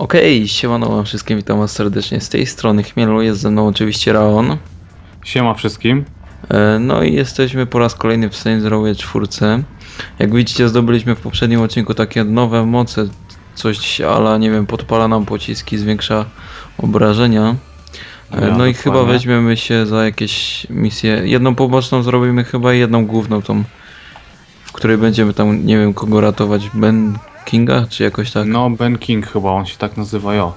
Okej, siemano wam wszystkim, witam was serdecznie z tej strony Chmielu, jest ze mną oczywiście Raon. Siema wszystkim. E, No i jesteśmy po raz kolejny w Saints Row 4. Jak widzicie zdobyliśmy w poprzednim odcinku takie nowe moce, coś ala, nie wiem, podpala nam pociski, zwiększa obrażenia. Ja, No i chyba weźmiemy się za jakieś misje, jedną poboczną zrobimy chyba i jedną główną tą, w której będziemy tam, nie wiem, kogo ratować, Ben Kinga, czy jakoś tak? No, Ben King chyba, on się tak nazywa, jo.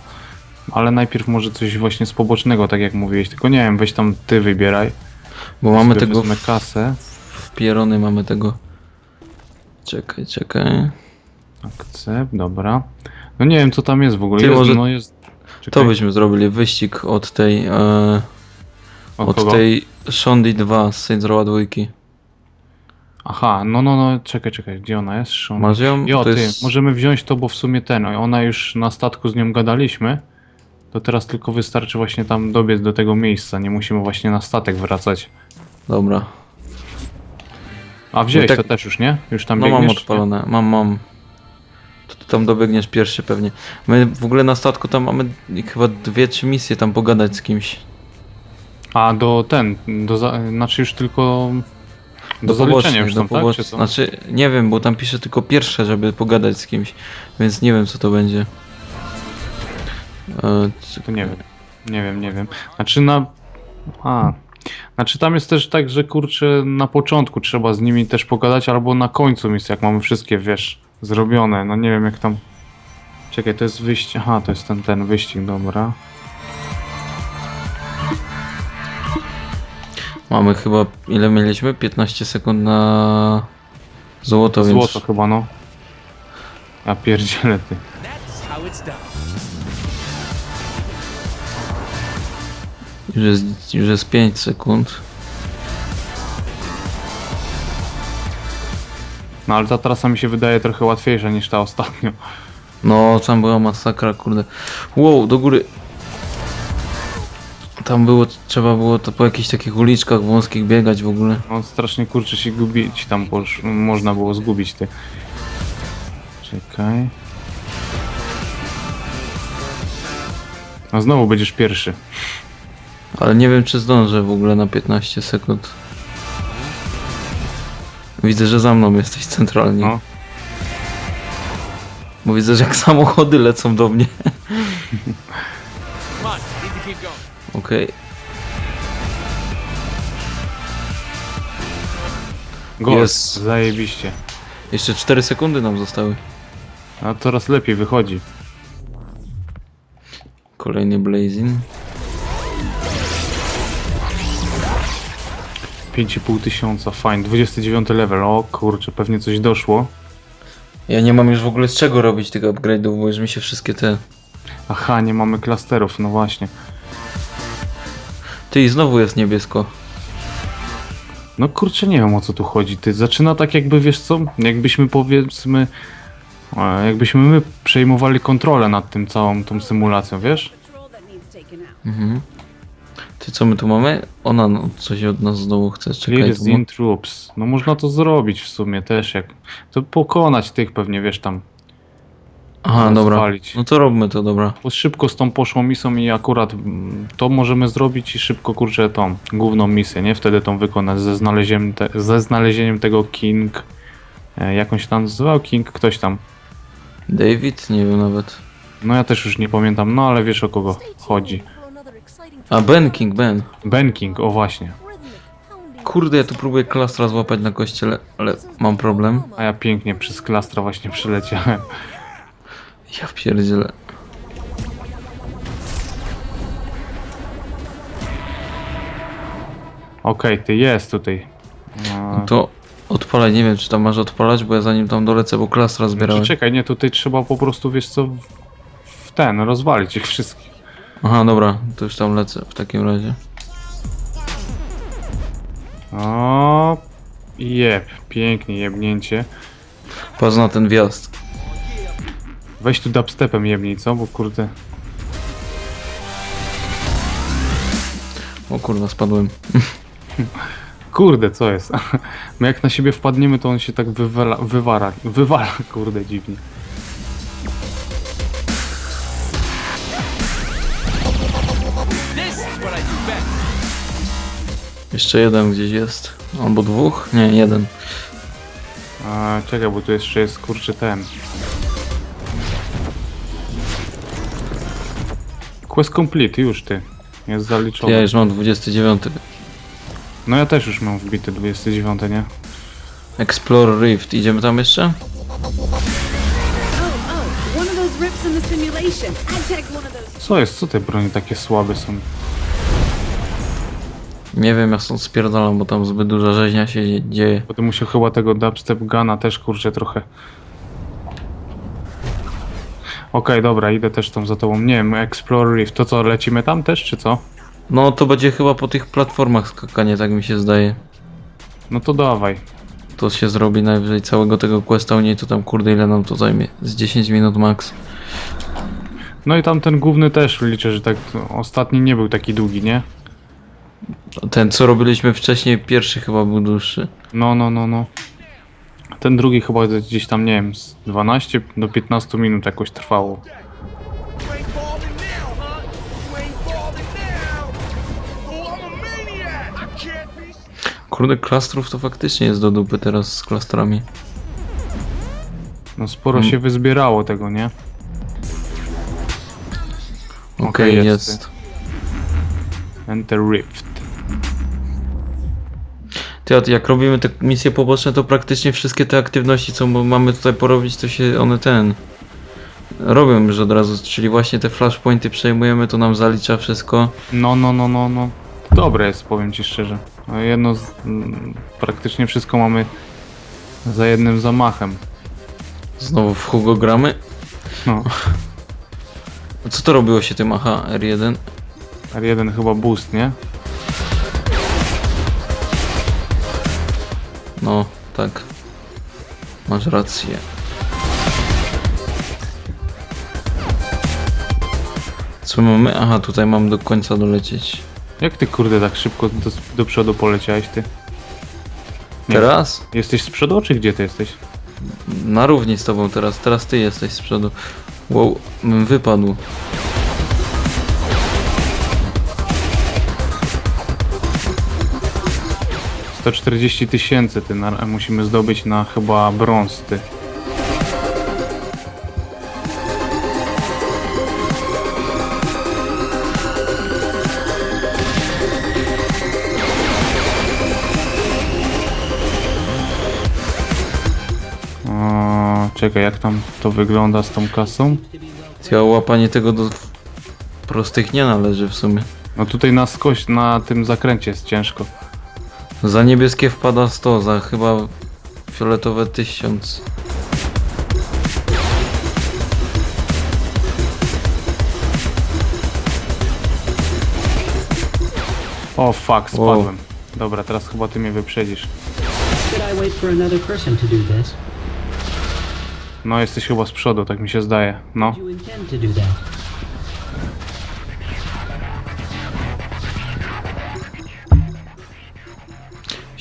Ale najpierw może coś właśnie z pobocznego, tak jak mówiłeś. Tylko nie wiem, weź tam ty wybieraj. Bo mamy Sobie tego wezmę kasę. w pierony mamy tego. Czekaj, czekaj. Akcept, dobra. No nie wiem, co tam jest w ogóle. Ty, jest, może no jest... To byśmy zrobili wyścig od tej. E, od od tej Shondi 2 z Saints Row 2. Aha, no, no, no, czekaj, czekaj, gdzie ona jest? Szon... Masz ją? Jo, To ty, jest- możemy wziąć to, bo w sumie ten, ona już na statku z nią gadaliśmy. To teraz tylko wystarczy właśnie tam dobiec do tego miejsca, nie musimy właśnie na statek wracać. Dobra. A wziąłeś No tak- to też już, nie? Już tam No mam biegniesz? odpalone. Mam, mam. To ty tam dobiegniesz pierwszy pewnie. My w ogóle na statku tam mamy chyba dwie, trzy misje tam pogadać z kimś. A do ten, do za, znaczy już tylko do, pobocznych, już do tak? pobocznych. Co? Znaczy, nie wiem, bo tam pisze tylko pierwsze, żeby pogadać z kimś. Więc nie wiem co to będzie. E, To nie wiem. Nie wiem, nie wiem. Znaczy na... A... Znaczy tam jest też tak, że kurczę na początku trzeba z nimi też pogadać, albo na końcu misji, jak mamy wszystkie, wiesz, zrobione. No nie wiem jak tam... Czekaj, to jest wyścig... Aha, to jest ten, ten wyścig, dobra. Mamy chyba, ile mieliśmy? 15 sekund na złoto, więc Złoto chyba, no. Ja pierdzielę ty. Już jest, już jest 5 sekund. No ale ta trasa mi się wydaje trochę łatwiejsza niż ta ostatnio. No, tam była masakra, kurde. Wow, do góry. Tam było, trzeba było to po jakichś takich uliczkach wąskich biegać w ogóle. No strasznie kurczę się gubić, tam posz, można było zgubić ty. Czekaj. No znowu będziesz pierwszy. Ale nie wiem, czy zdążę w ogóle na 15 sekund. Widzę, że za mną jesteś centralnie. No. Bo widzę, że jak samochody lecą do mnie. Okej. Gol, Jest. zajebiście. Jeszcze 4 sekundy nam zostały. A coraz lepiej wychodzi. Kolejny blazing. 5,5 tysiąca, fajnie. 29 level, o kurczę, pewnie coś doszło. Ja nie mam już w ogóle z czego robić tych upgrade'ów, bo już mi się wszystkie te... Aha, nie mamy klasterów, no właśnie. Ty i znowu jest niebiesko. No kurczę, nie wiem o co tu chodzi. Ty zaczyna tak jakby, wiesz co, jakbyśmy powiedzmy, e, jakbyśmy my przejmowali kontrolę nad tym całą tą symulacją, wiesz? Mhm. Ty co my tu mamy? Ona no, coś od nas znowu chce. Czekaj, Clear tu in troops. No można to zrobić w sumie też, jak to pokonać tych pewnie, wiesz tam. Aha, dobra. rozwalić. No to robmy to, dobra. Bo szybko z tą poszłą misją i akurat mm, to możemy zrobić i szybko kurczę tą główną misję, nie? Wtedy tą wykonać ze znalezieniem, te, ze znalezieniem tego King. E, jak on się tam nazywał? King ktoś tam. David? Nie wiem nawet. No ja też już nie pamiętam, no ale wiesz o kogo chodzi. A, Ben King, Ben. Ben King, o właśnie. Kurde, ja tu próbuję klastra złapać na kościele, ale mam problem. A ja pięknie przez klastra właśnie przyleciałem. Ja pierdzielę. Okej, ty jest tutaj. No, To odpalaj, nie wiem czy tam masz odpalać, bo ja zanim tam dolecę, bo klastra zbierałem. Czekaj, nie, tutaj trzeba po prostu, wiesz co, w- w ten, rozwalić ich wszystkich. Aha, dobra, to już tam lecę w takim razie. O, jeb, pięknie jebnięcie. Patrz na ten wjazd. Weź tu dubstepem jemniej, co? Bo kurde... O kurwa, spadłem. Kurde, co jest? My jak na siebie wpadniemy, to on się tak wywala, wywara, wywala, kurde, dziwnie. Jeszcze jeden gdzieś jest. Albo dwóch? Nie, jeden. A, czekaj, bo tu jeszcze jest kurczy ten. Quest complete, już ty. Jest zaliczony. Ja już mam 29. No ja też już mam wbity 29, nie? Explore Rift. Idziemy tam jeszcze? Oh, oh. Co jest? Co te broni takie słabe są? Nie wiem, ja stąd spierdalam, bo tam zbyt duża rzeźnia się dzie- dzieje. Potem musiał chyba tego dubstep guna też kurczę trochę. Okej, dobra, idę też tam za tobą. Nie wiem, Explore Reef. To co, lecimy tam też, czy co? No to będzie chyba po tych platformach skakanie, tak mi się zdaje. No to dawaj. To się zrobi najwyżej całego tego questa, nie to tam kurde ile nam to zajmie. Z 10 minut max. No i tam ten główny też liczę, że tak ostatni nie był taki długi, nie? Ten co robiliśmy wcześniej, pierwszy chyba był dłuższy. No, no, no, no. Ten drugi chyba gdzieś tam, nie wiem, z 12 do 15 minut jakoś trwało. Kurde, klastrów to faktycznie jest do dupy teraz z klastrami. No sporo Mm. się wyzbierało tego, nie? Okej, Okej, jest. jest. Enter Rift. Ty, jak robimy te misje poboczne, to praktycznie wszystkie te aktywności, co mamy tutaj porobić, to się one ten... Robią już od razu, czyli właśnie te flashpointy przejmujemy, to nam zalicza wszystko. No, no, no, no, no. Dobre jest, powiem ci szczerze. No jedno, z, praktycznie wszystko mamy za jednym zamachem. Znowu w Hugo gramy. No, Co to robiło się tym? Aha, R1. R1 chyba boost, nie? No, tak. Masz rację. Co mamy? Aha, tutaj mam do końca dolecieć. Jak ty kurde tak szybko do, do przodu poleciałeś ty? Nie. Teraz? Jesteś z przodu, czy gdzie ty jesteś? Na równi z tobą teraz. Teraz ty jesteś z przodu. Wow, bym wypadł. To 40 tysięcy ty na, musimy zdobyć na chyba brąz ty. O, czekaj, jak tam to wygląda z tą kasą? Ja łapanie tego do prostych nie należy w sumie. No tutaj na skoś, na tym zakręcie jest ciężko. Za niebieskie wpada 100, za chyba fioletowe 1000. O fuck, Wow. spadłem. Dobra, teraz chyba ty mnie wyprzedzisz. Should I wait for another person to do this? No, jesteś chyba z przodu, tak mi się zdaje. No. Do you intend to do that?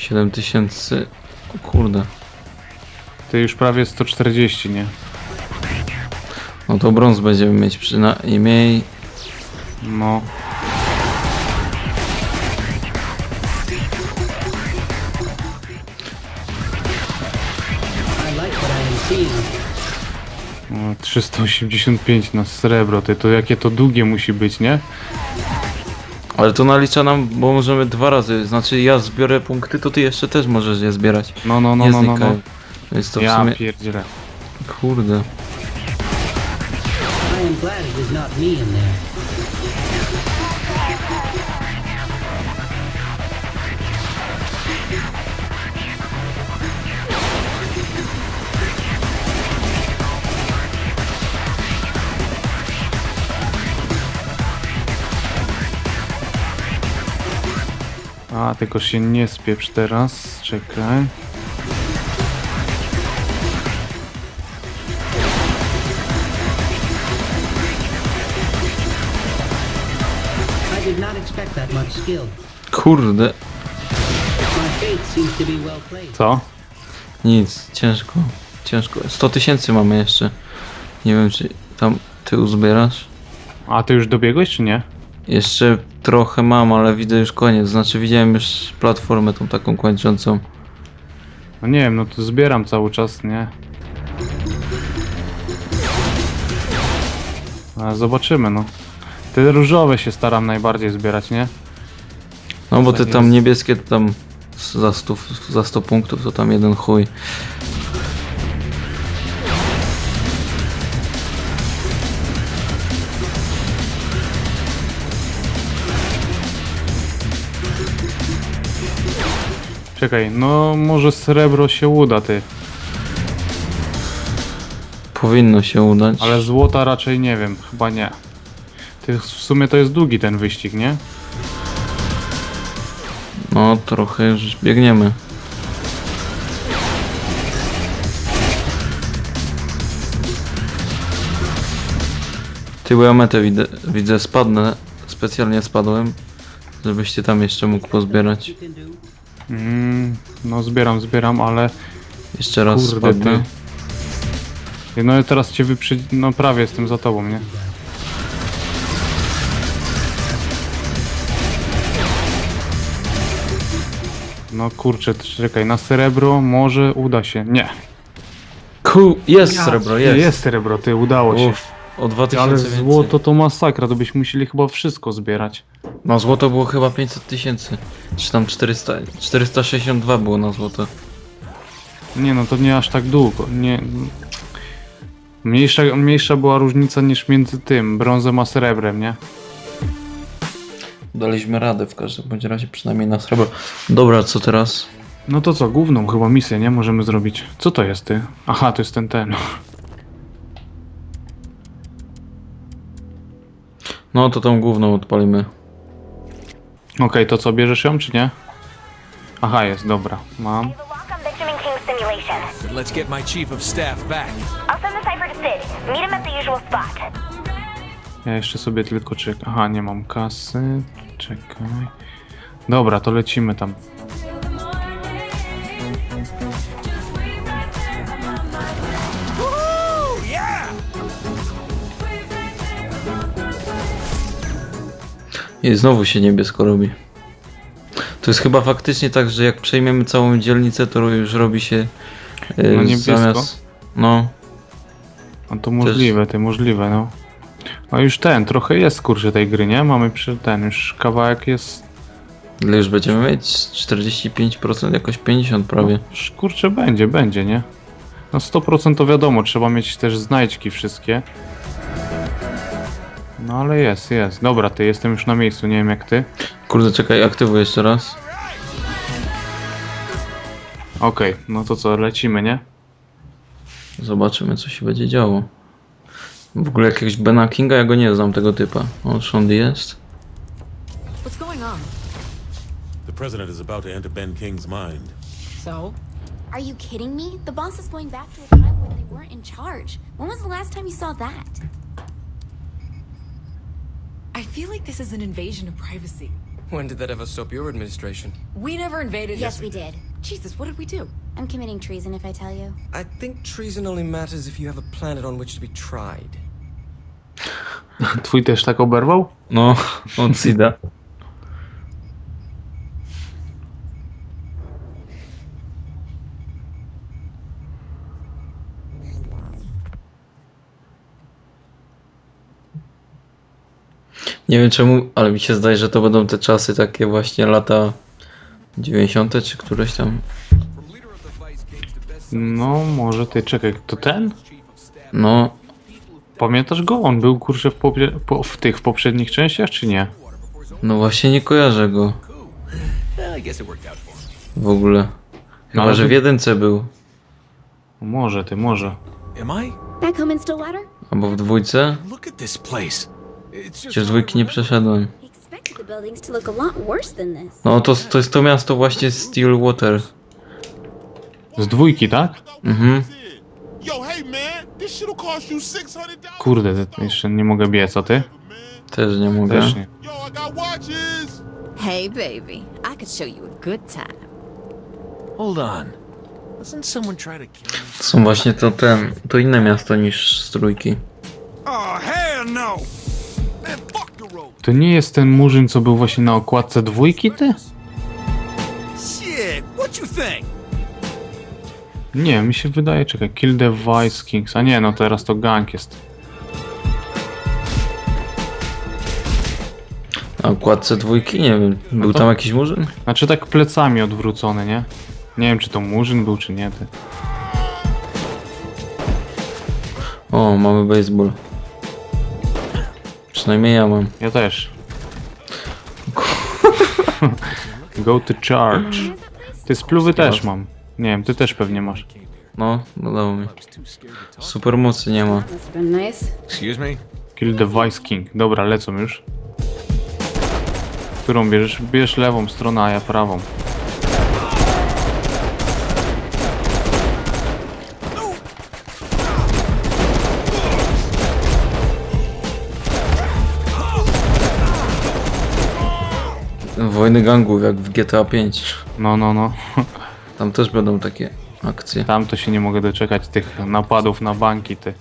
Siedem tysięcy. O kurde. Ty już prawie 140, nie? No to brąz będziemy mieć przynajmniej. No. No 385 na srebro, ty to jakie to długie musi być, nie? Ale to nalicza nam, bo możemy dwa razy. Znaczy ja zbiorę punkty, to ty jeszcze też możesz je zbierać. No, no, no, nie no, no, znikają. no. Więc to w Ja sumie. pierdzielę. Kurde. I am glad it is not me in there. A, tylko się nie spieprz teraz. Czekaj. Kurde. Co? Nic, ciężko. Ciężko. 100 tysięcy mamy jeszcze. Nie wiem, czy tam ty uzbierasz. A ty już dobiegłeś, czy nie? Jeszcze trochę mam, ale widzę już koniec. Znaczy widziałem już platformę tą taką kończącą. No nie wiem, no to zbieram cały czas, nie? Ale zobaczymy, no. Te różowe się staram najbardziej zbierać, nie? No bo te Tak tam jest. niebieskie to tam za 100, za 100 punktów to tam jeden chuj. Czekaj, no może srebro się uda, ty. Powinno się udać. Ale złota raczej nie wiem, chyba nie. Ty, w sumie to jest długi ten wyścig, nie? No trochę już biegniemy. Ty, bo ja metę widzę, widzę spadnę. Specjalnie spadłem, żebyście tam jeszcze mógł pozbierać. Mm, no zbieram, zbieram, ale Jeszcze raz kurde spadnę. ty. No i teraz cię wyprzedzi... No prawie jestem za tobą, nie? No kurczę, czekaj, na srebro może uda się. Nie. Ku, jest srebro, jest. Jest srebro, ty, udało się. Uff, o 2000 Ale więcej. złoto to masakra, to byśmy musieli chyba wszystko zbierać. No złoto było chyba 500 tysięcy. Czy tam 400, 462 było na złoto. Nie no, to nie aż tak długo. Nie. Mniejsza, mniejsza była różnica niż między tym, brązem a srebrem, nie? Daliśmy radę w każdym bądź razie, przynajmniej na srebro. Dobra, co teraz? No to co, główną chyba misję, nie? Możemy zrobić. Co to jest ty? Aha, to jest ten ten. No to tą główną odpalimy. Okej, to co, bierzesz ją czy nie? Aha, jest, dobra. Mam. The lock on Benjamin King's simulation. Let's get my chief of staff back. I'll send the cipher to Sid. Meet him at the usual spot. Ja jeszcze sobie tylko czekam. Aha, nie mam kasy. Czekaj. Dobra, to lecimy tam. I znowu się niebiesko robi. To jest chyba faktycznie tak, że jak przejmiemy całą dzielnicę, to już robi się yy, No niebiesko? zamiast... No, No to możliwe, ty możliwe, no. No już ten, trochę jest kurczę tej gry, nie? Mamy przy ten, już kawałek jest. ile już będziemy mieć? 45%, jakoś 50 prawie. Już, Kurczę, będzie, będzie, nie? No 100% to wiadomo, trzeba mieć też znajdźki wszystkie. No ale jest, jest. Dobra, ty jestem już na miejscu, nie wiem jak ty. Kurde, czekaj, aktywuj jeszcze raz. Okej, no to co, lecimy, nie? Zobaczymy, co się będzie działo. W ogóle jakiegoś Bena Kinga, ja go nie znam, tego typa. O, Shondi jest. What's going on? The president is about to enter Ben King's mind. So? Are you kidding me? The boss is going back to a time when they weren't in charge. When was the last time you saw that? I feel like this is an invasion of privacy. When did that ever stop your administration? We never invaded. Yes, we did. Jesus, what did we do? I'm committing treason if I tell you. I think treason only matters if you have a planet on which to be tried. Twój też tak oberwał? No, od Sida. Nie wiem czemu, ale mi się zdaje, że to będą te czasy takie właśnie lata 90. czy któreś tam. No, może ty, czekaj, to ten? No, Pamiętasz go? On był kurczę w, popie- po, w tych w poprzednich częściach, czy nie? no właśnie nie kojarzę go w ogóle. Chyba, ale że to- w jedynce był. Może ty, może. Am I? Back home in Stillwater? Albo w dwójce. Look at this place. Przecież dwójki nie przeszedłem. No to, to jest to miasto właśnie Stillwater. Z dwójki, tak? Mhm. Kurde, jeszcze nie mogę biec, a ty? Też nie mogę. Też nie. Hey, baby. I could show you a good time. Hold on. Są właśnie to ten, to inne miasto niż z trójki. Oh, hell no! To nie jest ten murzyn, co był właśnie na okładce dwójki, ty? Shit, what you think? Nie, mi się wydaje, czekaj, Kill the Vice Kings. A nie, no teraz to gang jest. Na okładce dwójki? Nie wiem. Był to- tam jakiś murzyn? Znaczy tak plecami odwrócony, nie? Nie wiem, czy to murzyn był, czy nie, ty. O, mamy baseball. Przynajmniej ja mam. Ja też. Go to charge. Ty spluwy też mam. Nie wiem, ty też pewnie masz. No, dodało mi. Super mocy nie ma. That's been nice. Excuse me? Kill the Vice King. Dobra, lecą już. Którą bierzesz? Bierz lewą stronę, a ja prawą. Wojny gangów jak w GTA 5. No, no, no. Tam też będą takie akcje. Tam to się nie mogę doczekać tych napadów na banki, ty.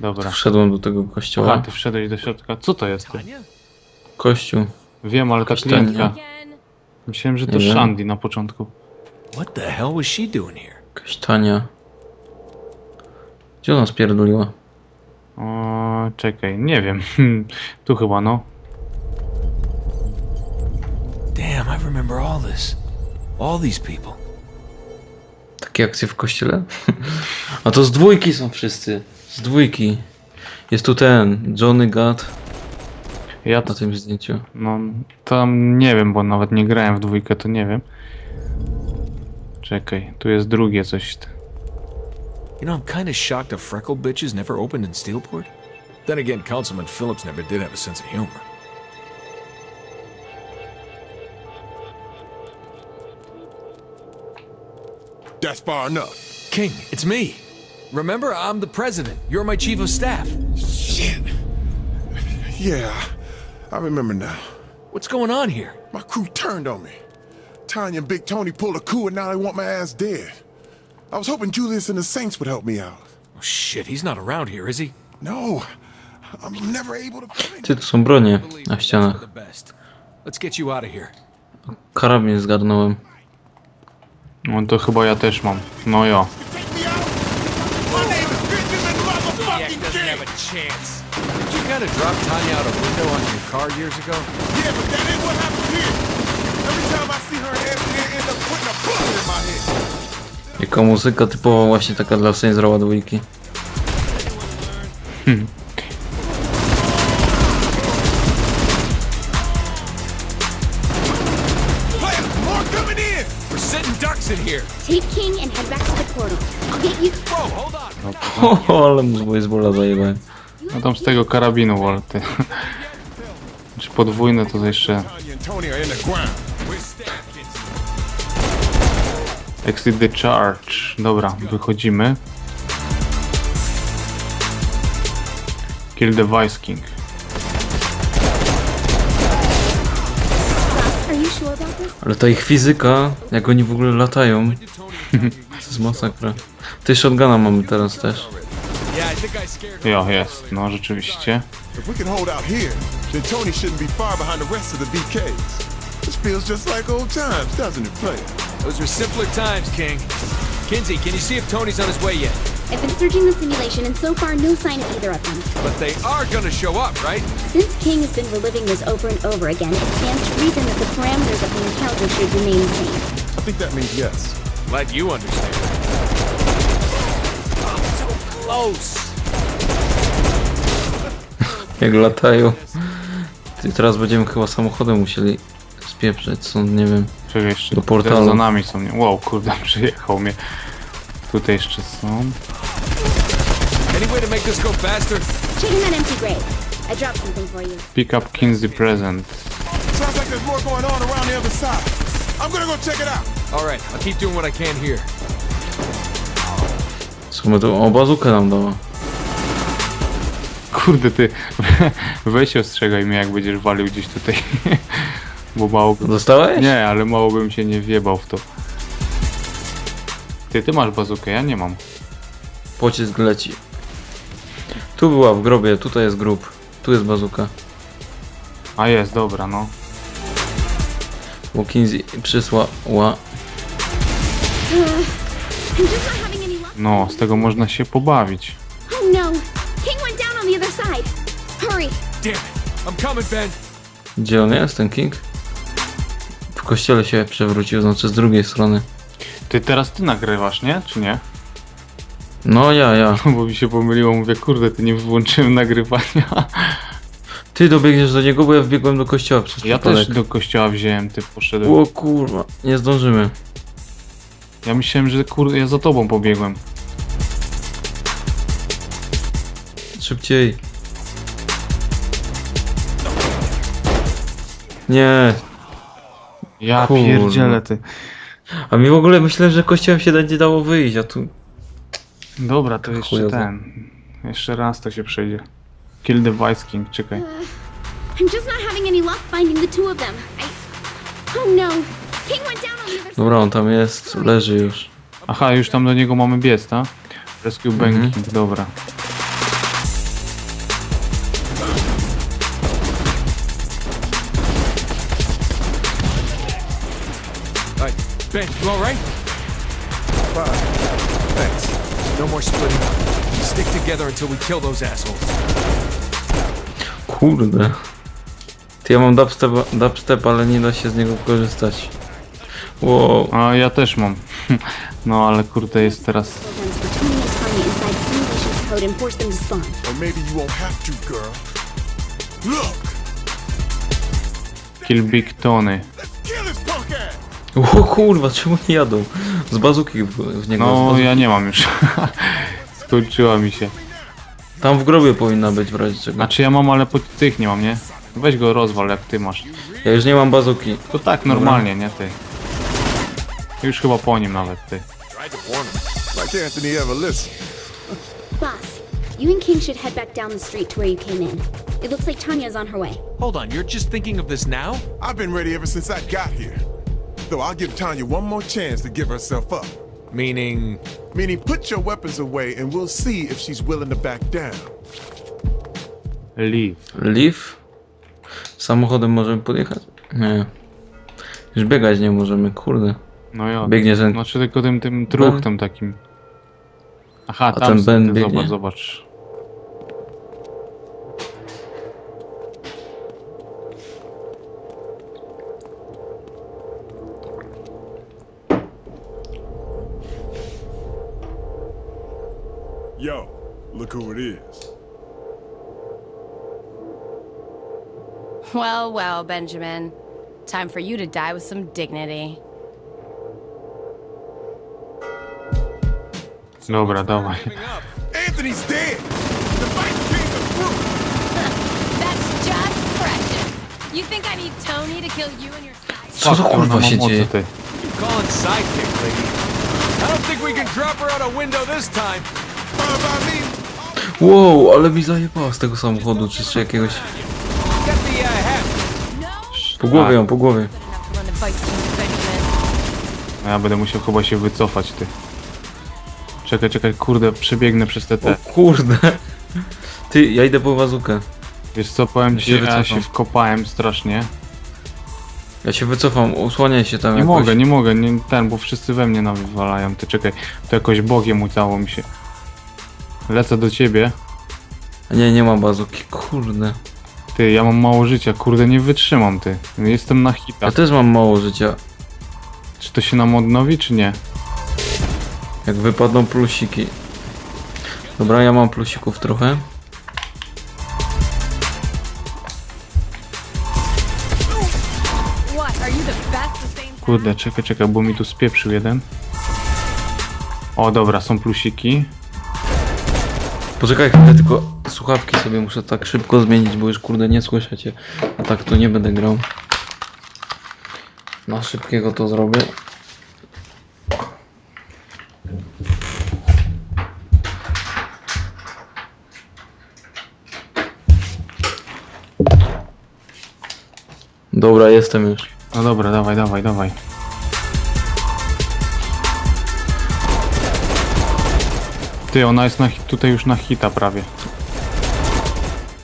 Dobra. Wszedłem do tego Aha, kościoła. ty wszedłeś do środka. Co to jest? Ty? Kościół. Wiem, ale ta Kasztania. klientka. Myślałem, że to Nie wiem. Shandy na początku. What the hell was she doing here? Kaśtania. Gdzie ona spierdoliła? O, czekaj, nie wiem. tu chyba, no. Damn, I remember all this. All these people. Takie akcje w kościele? A to z dwójki są wszyscy. Z dwójki. Jest tu ten, Johnny Gat Ja na to, tym zdjęciu. no, tam nie wiem, bo nawet nie grałem w dwójkę, to nie wiem. Czekaj, tu jest drugie coś. You know, I'm kind of shocked the freckle bitches never opened in Steelport. Then again, Councilman Phillips never did have a sense of humor. That's far enough. King, it's me. Remember, I'm the president. You're my chief of staff. Shit. Yeah, I remember now. What's going on here? My crew turned on me. Tanya and Big Tony pulled a coup, and now they want my ass dead. I was hoping Julius and the Saints would help me out. Oh, shit, he's not around here, is he? No, I'm never able to find Ty, to są bronie Believe na me, ścianach. the best. Let's get you out of here. Karabin zgarnąłem. No to chyba ja też mam. No jo. Take me out. My name is Benjamin motherfucking King. a chance. Did you kind of drop Tanya out a window on your car years ago? Yeah, but that ain't what happened here. Every time I see her in Anthony, I end up putting a bullet in my head. Jaka muzyka typowa właśnie taka dla Saints Row dwójki. Players, more coming in. We're sitting ducks in here. Take King and head back to the portal. I'll get you. Whoa, hold on. O, ale mu z baseballa zajebałem. No tam z tego karabinu wolty. Czy podwójne to jeszcze Exit the charge. Dobra, wychodzimy. Kill the Vice King. Ale ta ich fizyka, jak oni w ogóle latają, to jest masakra. Ty shotguna mamy teraz też. Jo, jest. No rzeczywiście. If we can hold out here, then Tony shouldn't be far behind the rest of the BKs. This feels just like old times, doesn't it, player? Those were simpler times, King. Kinsey, can you see if Tony's on his way yet? I've been searching the simulation and so far no sign of either of them. But they are gonna show up, right? Since King has been reliving this over and over again, it stands to reason that the parameters of the encounter should remain the same. I think that means yes. Glad you understand. Oh, so close. Jak latają. Ty, teraz będziemy chyba samochodem musieli spieprzeć, stąd nie wiem. Czekaj, jeszcze Do portalu. za nami są. Nie? Wow, kurde, przyjechał mnie. Tutaj jeszcze są. Any way to make this go faster? Check in that empty grave. I dropped something for you. Pick up Kinsey present. Sounds like there's more going on around the other side. I'm gonna go check it out. All right, I'll keep doing what I can here. Słuchaj, to o bazukę nam dała. Kurde ty, weź ostrzegaj mnie jak będziesz walił gdzieś tutaj. Bo mało bym... Dostałeś? Nie, ale mało bym się nie wjebał w to. Ty, ty masz bazukę, ja nie mam. Pocisk leci. Tu była w grobie, tutaj jest grób. Tu jest bazuka. A jest, dobra, no. Bo Kinsey przysłała... No, z tego można się pobawić. Oh no! King went down on the other side. Hurry! Damn it. I'm coming, Ben. Gdzie on jest, ten King? W kościele się przewrócił, znaczy z drugiej strony. Ty teraz ty nagrywasz, nie? Czy nie? No ja, ja. Bo mi się pomyliło, mówię, kurde, ty nie wyłączyłem nagrywania. Ty dobiegniesz do niego, bo ja wbiegłem do kościoła przez Ja przypadek. też do kościoła wziąłem, ty poszedłem. O kurwa, nie zdążymy. Ja myślałem, że kurde, ja za tobą pobiegłem. Szybciej. Nie, Ja Kurwa. pierdzielę, ty. a mi w ogóle myślałem, że kościołem się będzie dało wyjść, a tu... Dobra, to jeszcze Chujowo. ten. Jeszcze raz to się przejdzie. Kill the Vice King, czekaj. I'm just not having any luck finding the two of them. I... Oh no! King went down on the other side. Dobra, on tam jest, leży już. Aha, już tam do niego mamy biec, tak? Rescue Mhm. Banking, dobra. You alright? Fine. Thanks. No more splitting up. Stick together until we kill those assholes. Kurde. Ty ja mam dubstep, dubstep, ale nie da się z niego korzystać. Wow. A ja też mam. No ale kurde jest teraz. Kill Big Tony. O kurwa, czemu nie jadą? Z bazuki w, w niego. z No bazuki. ja nie mam już. Skończyła mi się. Tam w grobie powinna być w razie czego. Znaczy ja mam, ale po tych nie mam, nie? Weź go rozwal jak ty masz. Ja już nie mam bazuki. To tak normalnie, nie ty. Już chyba po nim nawet ty. Like Anthony ever listen. Boss, you and King should head back down the street to where you came in. It looks like Tanya's on her way. Hold on, you're just thinking of this now? I've been ready ever since I got here. Though I'll give Tanya one more chance to give herself up. Meaning. Meaning, put your weapons away and we'll see if she's willing to back down. Leave. Leaf? Samochodem możemy podjechać? Nie. Już biegać nie możemy, kurde. No ja. Biegnie ten- Znaczy tylko tym, tym truchtem takim. Aha, A tam ten ten Ben ty, biegnie? zobacz, zobacz. Who it is. Well, well, Benjamin. Time for you to die with some dignity. Dobra, dawaj. Anthony's dead! The Vice King's a fruit! That's just precious. You think I need Tony to kill you and your side? Co to Fuck, kurwa się moce, dzieje? ty. Calling sidekick, lady. I don't think we can drop her out a window this time. Fine by me. Wow, ale mi zajebała z tego samochodu, czy, czy jakiegoś... Po głowie ją, po głowie. No ja będę musiał chyba się wycofać, ty. Czekaj, czekaj, kurde, przebiegnę przez te O te. kurde. Ty, ja idę po bazukę. Wiesz co, powiem Ja ci, się ja wycofam. się wkopałem strasznie. Ja się wycofam, usłaniaj się tam Nie jakoś. mogę, nie mogę, nie, ten, bo wszyscy we mnie nawalają. Ty czekaj, to jakoś Bogiem udało mi się. Lecę do ciebie. Nie, nie ma bazuki, kurde. Ty, ja mam mało życia, kurde, nie wytrzymam, ty. Jestem na. Ja też mam mało życia. Czy to się nam odnowi, czy nie? Jak wypadną plusiki. Dobra, ja mam plusików trochę. What? Are you the best the same Kurde, czekaj, czekaj, bo mi tu spieprzył jeden. O, dobra, są plusiki. Poczekaj chwilę, tylko słuchawki sobie muszę tak szybko zmienić, bo już kurde nie słyszycie. A tak to nie będę grał. Na szybkiego to zrobię. Dobra, jestem już. No dobra, dawaj, dawaj, dawaj. Ty, ona jest na, tutaj już na hita prawie.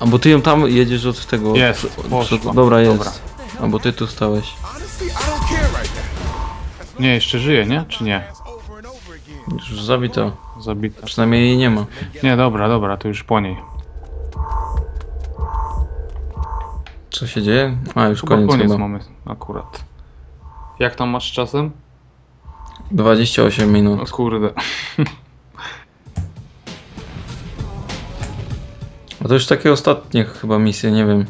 A bo ty ją tam jedziesz od tego... Jest, od- poszła. od- Dobra, jest. Dobra. A bo ty tu stałeś. Honestly, I don't care right now. Nie, jeszcze żyje, nie? Czy nie? Over and over again. Już zabito. Zabita. Przynajmniej jej nie ma. Nie, dobra, dobra, to już po niej. Co się dzieje? A, już Chyba koniec, koniec chyba. mamy akurat. Jak tam masz z czasem? 28 O minut. kurde. A to już takie ostatnie chyba misje, nie wiem.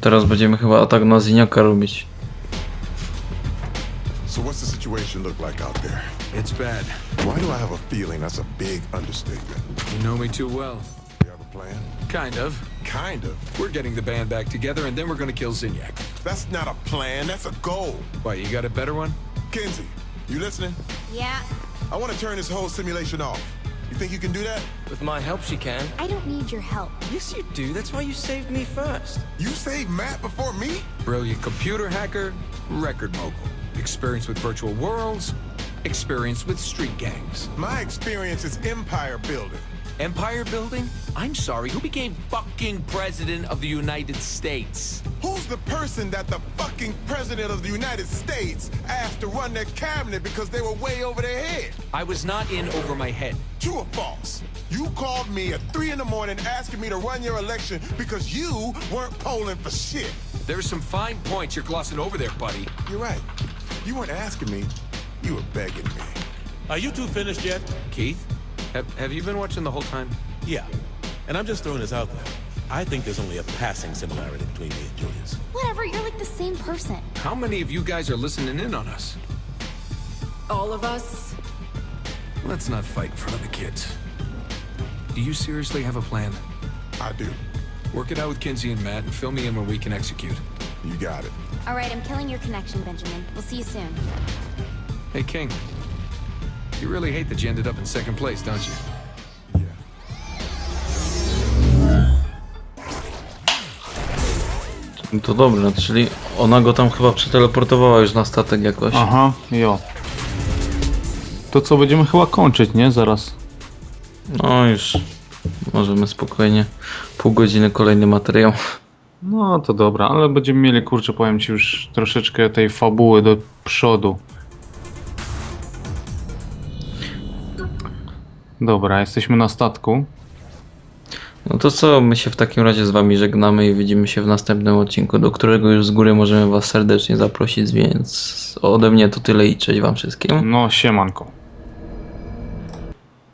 Teraz będziemy chyba atak na Ziniaka robić. So what's the situation look like out there? It's bad. Why do I have a feeling that's a big understatement? You know me too well. You have a plan? Kind of. Kind of. We're getting the band back together, and then we're gonna kill Zinyak. That's not a plan, that's a goal. Why, you got a better one? Kenzie, you listening? Yeah, I want to turn this whole simulation off. You think you can do that? With my help, she can. I don't need your help. Yes, you do. That's why you saved me first. You saved Matt before me? Brilliant computer hacker, record mogul. Experience with virtual worlds, experience with street gangs. My experience is empire building. Empire building? I'm sorry, who became fucking president of the United States? Who's the person that the fucking president of the United States asked to run their cabinet because they were way over their head? I was not in over my head. True or false? You called me at 3 in the morning asking me to run your election because you weren't polling for shit. There's some fine points you're glossing over there, buddy. You're right. You weren't asking me, you were begging me. Are you two finished yet? Keith, have, have you been watching the whole time? Yeah. And I'm just throwing this out there. I think there's only a passing similarity between me and Julius. Whatever, you're like the same person. How many of you guys are listening in on us? All of us? Let's not fight in front of the kids. Do you seriously have a plan? I do. Work it out with Kinsey and Matt and fill me in when we can execute. You got it. All right, I'm killing your connection, Benjamin. We'll see you soon. Hey, King. You really hate that you ended up in second place, don't you? No To dobra, czyli ona go tam chyba przeteleportowała już na statek jakoś. Aha, jo. To co, będziemy chyba kończyć, nie? Zaraz. No już możemy spokojnie. Pół godziny kolejny materiał. No to dobra, ale będziemy mieli, kurczę, powiem ci już troszeczkę tej fabuły do przodu. Dobra, jesteśmy na statku. No to co, my się w takim razie z wami żegnamy i widzimy się w następnym odcinku, do którego już z góry możemy was serdecznie zaprosić, więc ode mnie to tyle i cześć wam wszystkim. No, siemanko.